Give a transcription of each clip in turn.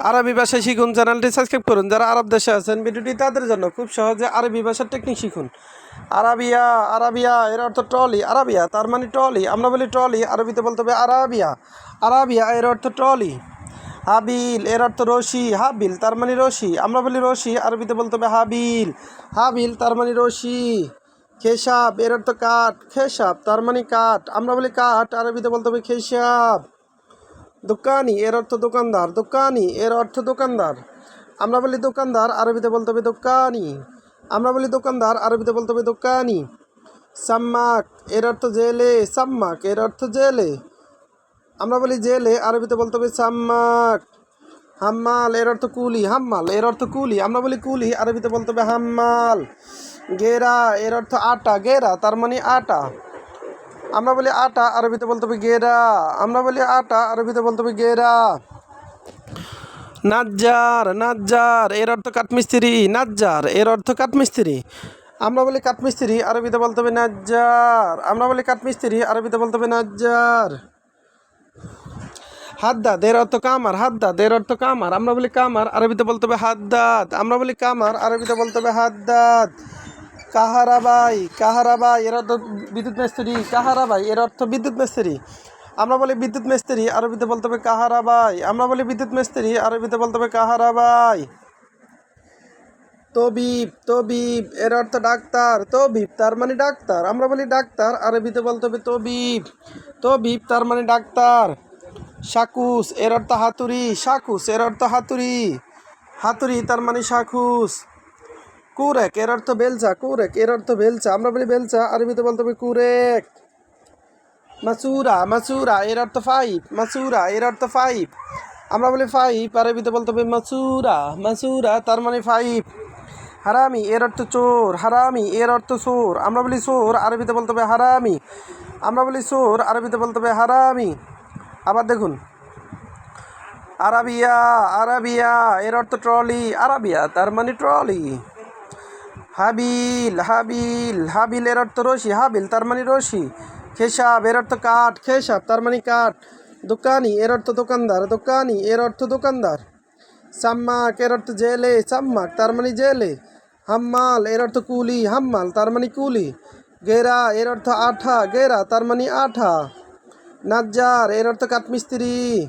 আরবি ভাষা শিখুন, চ্যানেলটি সাবস্ক্রাইব করুন। যারা আরব দেশে আছেন, ভিডিওটি তাদের জন্য খুব সহজে আরবি ভাষার টেকনিক শিখুন। আরাবিয়া আরাবিয়া, এর অর্থ ট্রলি, আরাবিয়া, তার মানে ট্রলি। আমরা বলি ট্রলি, আরবিতে বলতে হবে আরাবিয়া। আরাবিয়া, এর অর্থ ট্রলি। হাবিল, এর অর্থ রশি। হাবিল, তার মানে রশি। আমরা বলি রশি, আরবিতে বলতে হবে হাবিল। হাবিল, তার মানে রশি। খেসাব, এর অর্থ কাঠ। খেসাব, তার মানে কাঠ। আমরা বলি কাঠ, আরবিতে বলতে হবে খেসাব। দোকানি, এর অর্থ দোকানদার। দোকানি, এর অর্থ দোকানদার। আমরা বলি দোকানদার, আরবিতে বলতে হবে দোকানি। আমরা বলি দোকানদার, আরবিতে বলতে হবে দোকানি। সাম্মাক, এর অর্থ জেলে। সাম্মাক, এর অর্থ জেলে। আমরা বলি জেলে, আরবিতে বলতে হবে সাম্মাক। হাম্মাল, এর অর্থ কুলি। হাম্মাল, এর অর্থ কুলি। আমরা বলি কুলি, আরবিতে বলতে হবে হাম্মাল। গেরা, এর অর্থ আটা। গেরা, তার মানে আটা। আমরা বলি আটা, আরবিতে বলতে হবে গেরা। আমরা বলি আটা, আরবিতে বলতে হবে গেরা। নাজ্জার নাজ্জার, এর অর্থ কাঠমিস্ত্রি। নাজ্জার, এর অর্থ কাঠমিস্ত্রি। আমরা বলি কাঠমিস্ত্রি, আরবিতে বলতে হবে নাজ্জার। আমরা বলি কাঠমিস্ত্রি, আরবিতে বলতে হবে নাজ্জার। হাদ্দাদ, এর অর্থ কামার। হাদ্দাদ, এর অর্থ কামার। আমরা বলি কামার, আরবিতে বলতে হবে হাদ্দাদ। আমরা বলি কামার, আরবিতে বলতে হবে হাদ্দাদ। কাহারাবাই কাহারাবাই এর অর্থ বিদ্যুৎ মিস্ত্রি কাহারাবাই এর অর্থ বিদ্যুৎ মিস্ত্রি। আমরা বলি বিদ্যুৎ মিস্ত্রি, আরবিতে বলতে হবে কাহারাবাই আমরা বলি বিদ্যুৎ মিস্ত্রি, আরবিতে বলতে হবে কাহারাবাই তবিব তবিব, এর অর্থ ডাক্তার, তবিব, তার মানে ডাক্তার। আমরা বলি ডাক্তার, আরবিতে বলতে হবে তবিব। তবিব, তার মানে ডাক্তার। শাকুস এর অর্থ হাতুড়ি শাকুস এর অর্থ হাতুড়ি। হাতুড়ি, তার মানে শাকুস কুরেক, এর অর্থ বেলচা, কুরেক, এর অর্থ বেলচা। আমরা বলি বেলচা, আরবিতে বলতে হবে কুরেক। মাসুরা মাসুরা, এর অর্থ ফাইভ, মাসুরা, এর অর্থ ফাইভ। আমরা বলি ফাইভ, আরবিতে বলতে হবে মাসুরা মাসুরা, তার মানে ফাইভ। হারামি, এর অর্থ চোর, হারামি, এর অর্থ সোর আমরা বলি সোর আরবিতে বলতে হবে হারামি। আমরা বলি সোর আরবিতে বলতে হবে হারামি। আবার দেখুন। আরাবিয়া আরাবিয়া, এর অর্থ ট্রলি, আরাবিয়া, তার মানে ট্রলি। হাবিল হাবিল হাবিল এর অর্থ রশি, হাবিল তার মানে রশি। খেসাব, এর অর্থ কাঠ, খেসাব তার মানে কাঠ। দোকানি, এর অর্থ দোকানদার, দোকানি, এর অর্থ দোকানদার। সাম্মাক, এর অর্থ জেলে, সাম্মাক তার মানে জেলে। হাম্মাল, এর অর্থ কুলি, হাম্মাল তার মানে কুলি। গেরা, এর অর্থ আঠা, গেরা তার মানে আঠা। নাজ্জার, এর অর্থ কাঠমিস্ত্রি।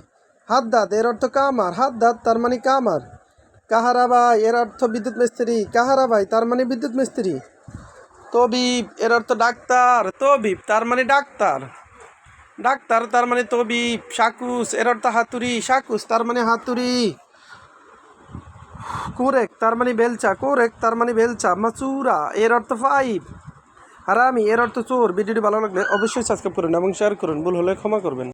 হাদ্দাদ, এর অর্থ কামার, হাদ্দাদ তার মানে কামার। কাহারাবাই এর অর্থ বিদ্যুৎ মিস্ত্রি। কাহারা ভাই, তার মানে বিদ্যুৎ মিস্ত্রি। তবিব, এর অর্থ ডাক্তার। তবিব, তার মানে ডাক্তার। ডাক্তার, তার মানে তবিব। শাকুস এর অর্থ হাতুড়ি। শাকুস তার মানে হাতুড়ি। কুরেক, তার মানে বেলচা। কুরেক, তার মানে বেলচা। মাচুরা এর অর্থ ফাইভ হারামি, এর অর্থ চোর। ভিডিওটি ভালো লাগলে অবশ্যই সাবস্ক্রাইব করুন এবং শেয়ার করুন। ভুল হলে ক্ষমা করবেন।